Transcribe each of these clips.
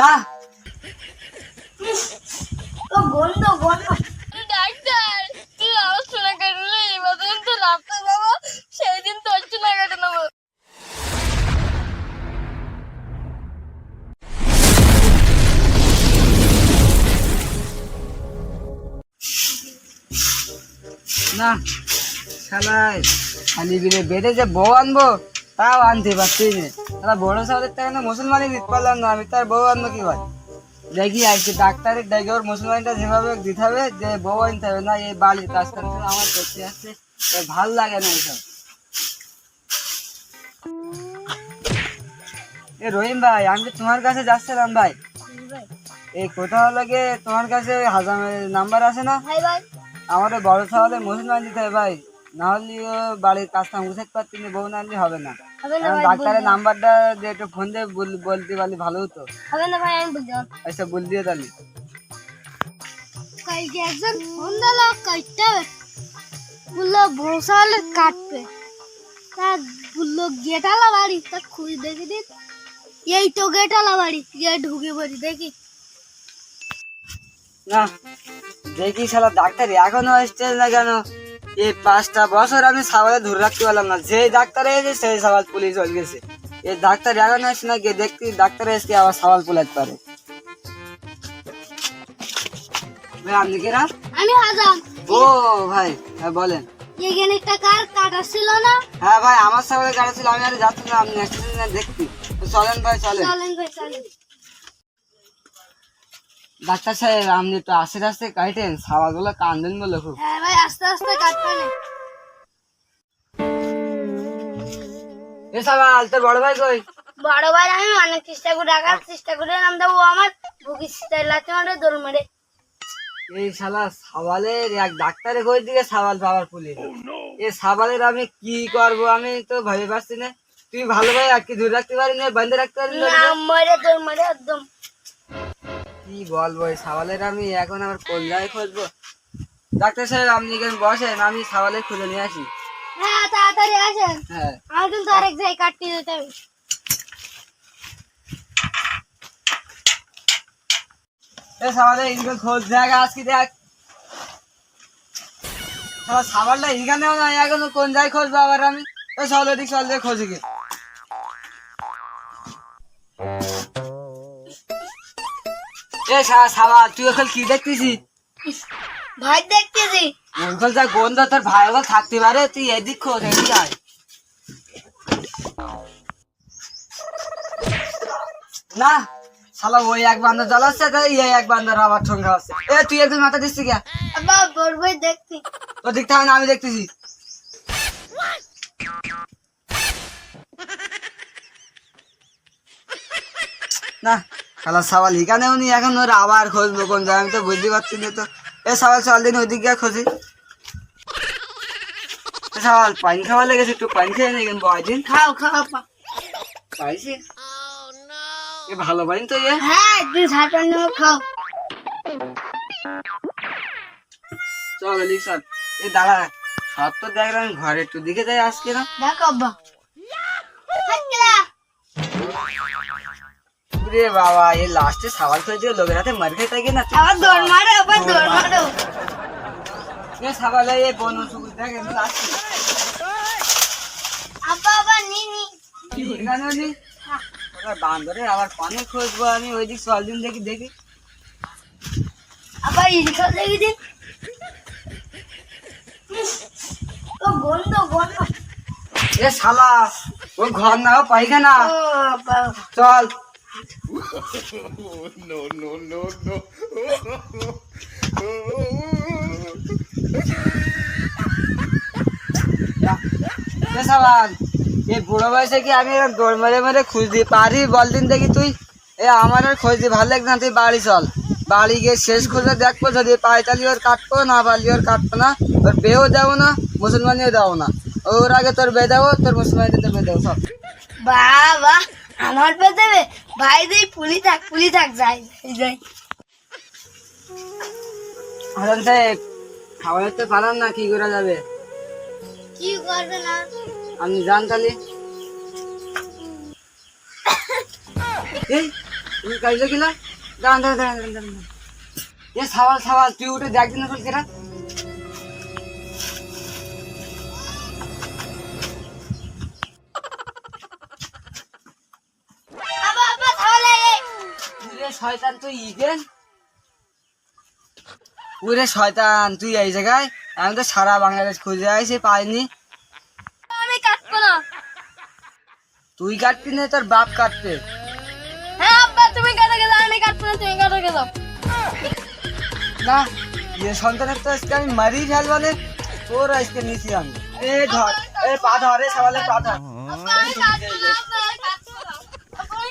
না। ও গন্ধ গন্ধ ডাক্তার তুই আমার সোনা কাটলে এবার তো লাভটা নেব সেই দিন তোর সোনা কেটে নেব। না শালাই খালি বিলে বেঁধে যে বউ আনব। তাও আনতে পারছি না। তারা বড় সাহেবের থেকে না মুসলমানই দিতে পারলাম না আমি তার বউ আনব কি ভাই দেখি আজকে ডাক্তারের ডেকে ওর মুসলমানটা যেভাবে দিতে হবে যে বউ আনতে হবে না এই বাড়ির কাজ করতে আমার করতে আসছে ভালো লাগে না এইসব। এ রহিম ভাই আমি তো তোমার কাছে যাচ্ছিলাম ভাই এই কোথা কোথাও লাগে তোমার কাছে ওই হাজামের নাম্বার আছে না? আমাদের বড় তাহলে মুসলমান দিতে হবে ভাই। না হলে বাড়ির পারছি না বউ না। আনলে হবে না ডাক্তারের নাম্বারটা দিয়ে একটু ফোন দিয়ে বলতে পারলে ভালো হতো। হবে না ভাই আমি আচ্ছা বল দিয়ে তাহলে। কালকে একজন ফোন দিল কাটতে বলল বসালে কাটবে। তা বলল গেটালা বাড়ি। তা খুঁজ দেখি দিন। এই তো গেটালা বাড়ি গিয়ে ঢুকে পড়ি দেখি। না দেখি শালা ডাক্তার এখনও এসছে না কেন? এই পাঁচটা বছর আমি সাবালে ধরে রাখতে পারলাম না। যে ডাক্তার এসেছে সেই সাবাল পুলিশ চলে গেছে। এই ডাক্তার এখন এসছে না গিয়ে দেখতে ডাক্তার এসে আবার সাবাল পুলাতে পারে। ভাই আপনি কিরা আমি হাজাম ও ভাই হ্যাঁ বলেন। এখানে একটা কার কাটা ছিল না? হ্যাঁ ভাই আমার সাথে গাড়ি ছিল আমি আর যাচ্ছি না আপনি অ্যাক্সিডেন্ট না দেখতে। চলেন ভাই চলেন। চলেন ভাই চলেন। ডাক্তার সাহেব আপনি একটু আস্তে আস্তে কাটেন সাবালগুলো কান্দেন বলে খুব। হ্যাঁ ভাই আস্তে আস্তে কাটবে না এ সাবাল তোর বড় ভাই কই? বড় ভাই আমি অনেক চেষ্টা করে রাখার চেষ্টা করে নাম দেবো আমার। ভুগি লাতে মারে দোল মেরে। এই শালা সাবালের এক ডাক্তারে কই দিকে সাবাল পাওয়ার পুলিশ এ সাবালের আমি কি করব আমি তো ভেবে পাচ্ছি না। তুই ভালো ভাই আর কি ধরে রাখতে পারি না বেঁধে রাখতে পারি না নাম মেরে দোল মেরে একদম। কি বলব এই সাবালের আমি এখন আমার কল্যাণে খুঁজবো। ডাক্তার সাহেব আপনি এখানে বসেন আমি সাবালের খুঁজে নিয়ে আসি। হ্যাঁ তাড়াতাড়ি আসেন। হ্যাঁ। আমার কিন্তু আরেক জায়গায় কাটতে যেতে এ খোঁজ জায়গা আজকে দেখ। সাবালটা এখানেও নাই এখন কোন জায়গায় খুঁজবো আবার আমি? চল ওদিক চল দিয়ে খোঁজে গে। এ সা- তুই এখন কি দেখতেছি ভাই দেখতেছি। ওইখান যা গন্ধ তোর ভাই ওখানে থাকতে পারে তুই এদিক খোঁজ এদিক আয়। না শালা ওই এক বান্দর জ্বালাচ্ছে এই এক বান্দর আবার ঠঙ্গা আছে। এ তুই একদিন মাথা দিচ্ছি কে আবার দেখছি তো দিকটা না আমি দেখতেছি। না শালা সাবাল এখানেও নি এখন ওর আবার খুঁজবো কোন জায়গায় আমি তো বুঝতে পারছি না তো। এ সাবাল চল দিন ওইদিক গিয়ে খুঁজি। এ সাবাল পানি খাওয়া লেগেছে একটু পানি খেয়ে নিয়ে গেন বয়দিন খাও খাও পাইছি। এ ভালো পানি তো ইয়ে হ্যাঁ তুই খাও। চল এ দাঁড়া সব তো দেখলাম আমি ঘরে একটু দিকে যাই আজকে না। দেখো আব্বা। রে বাবা এই লাস্টে সাবাল করে দিয়ে লোকের হাতে মার খেয়ে থাকে না? আবার দৌড় মারো আবার দৌড় মারো। এ সাবাল এই বন সুগুর দেখ আসছে আব্বা আবার নি নি। এখানেও নি? ওটা বান্দরে আবার পানি খুঁজবো আমি ওই দিক চল দিন দেখি দেখি। আবার ইনকাল দেখি দিন ও গন্ধ গন্ধ এ শালা ও ঘর না পাইখানা ও আব্বা চল এ সাবাল এই বুড়ো বয়সে কি আমি এরকম দৌড় মেরে মেরে খুঁজতে পারি বল দিন দেখি তুই এ আমার আর খুঁজতে ভালো লাগছে না তুই বাড়ি চল বাড়ি গিয়ে শেষ খুঁজে দেখব যদি পাই তাহলে ওর কাটবো না পারলে ওর কাটবো না ওর বেও যাব না মুসলমানিও যাব না ওর আগে তোর বে দেবো তোর মুসলমানিতে তোর বে দেবো সব বাবা আমার পে দেবে ভাই দিই পুলি থাক পুলি থাক যাই যাই, হাসান সাহেব খাবার তো পারান না কি করা যাবে? কি করবে না? আপনি যান তাহলে। এই তুমি কাজে গেলা? দাঁড়ান দাঁড়ান দাঁড়ান দাঁড়ান এ সাওয়াল সাওয়াল তুই উঠে দেখ দিন কেরা। শয়তান তুই শয়তান তুই এই জায়গায়? আমি তো সারা বাংলাদেশ খুঁজে আইছি পাইনি। আমি কাটবো না। তুই কাটবি না তোর বাপ কাটবে। হ্যাঁ আব্বা তুমি কাটে গেছো আমি কাটবো না তুমি কাটে গেছো না এ সন্তানের তো আজকে আমি মারি ফেলবানে তোর আজকে নিচি আমি। এ ধর এ পা ধর সবালে পা ধর আব্বা আমি কাটবো না আব্বা আমি কাটবো না আব্বা আমি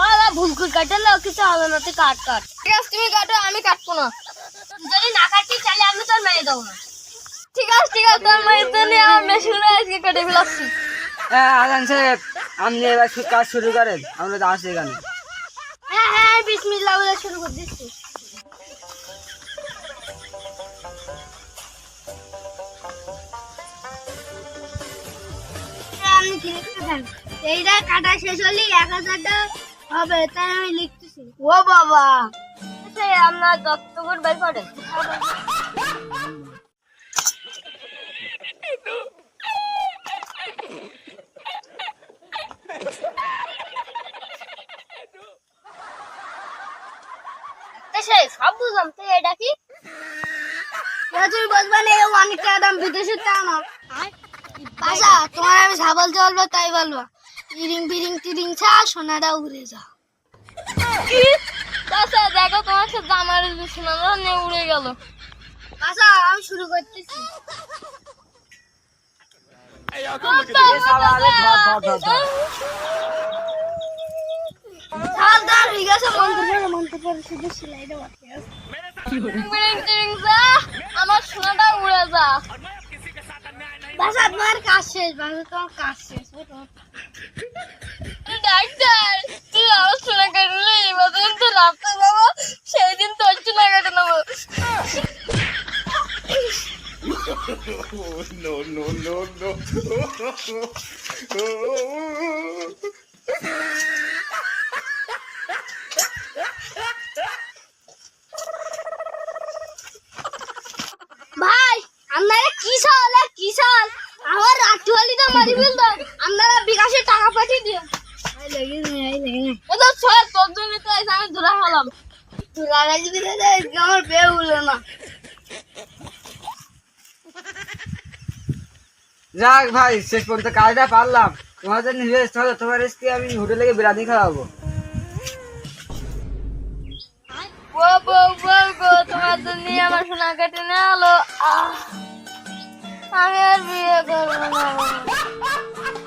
ওরা ভুল করে কাটালে কিছু হবে না তুই কাট কাট। ঠিক আছে তুমি কাটো আমি কাটবো না। যদি না কাটি তাহলে আমি তোর মেয়ে দেবো না। ঠিক আছে ঠিক আছে তোর মেয়ে তো নিয়ে আমার মেশিনে আজকে কেটে ফেলাচ্ছি। হ্যাঁ আজান সাহেব আপনি এবার কাজ শুরু করেন আমরা তো আসি এখানে। হ্যাঁ হ্যাঁ বিসমিল্লাহ বলে শুরু করে দিচ্ছি। আমি থাকি এইটা কাটা শেষ হলে এক হাজারটা হবে তাই আমি লিখতেছি। ও বাবা! সে আপনার দত্ত করে বের করেন। সব বুঝলাম তো এটা কি? তুমি বুঝবা না এই অনেক টাকা দাম বিদেশের টাকা আচ্ছা তোমার আমি ছাগল চলবো তাই বলব। তিরিং বিরিং তিরিং ছা সোনাটা উড়ে যা। চাচা দেখো তোমার সাথে জামার শোনানো নিয়ে উড়ে গেল। আচ্ছা আমি শুরু করতেছি। আমার সোনাটা উড়ে যা। বাসা তোমার কাজ শেষ বাসা তোমার কাজ শেষ ডাক্তার তুই আমার সোনা কাটলে এবার তো রাখতে যাব সেই দিন তোর সোনা কেটে নেব no, no, no, no. ভাই আপনারা কি সাল এ কি সাল আমার রাতুয়ালি তো মারি ফেল দাও আপনারা বিকাশে টাকা পাঠিয়ে দিও এই লেগে নে এই লেগে নে ও তো ছয় তোর জন্য তো এসে আমি ধরা হলাম তুই লাগাই দিবি আমার বিয়ে হলো না। যাক ভাই শেষ পর্যন্ত কাজটা পারলাম। তোমাদের নিজে চলো তোমার আজকে আমি হোটেলে গিয়ে বিরিয়ানি খাওয়াবো। ও বউ বউ গো তোমার জন্য আমার সোনা কেটে নিয়ে আলো আমি আর বিয়ে করব না।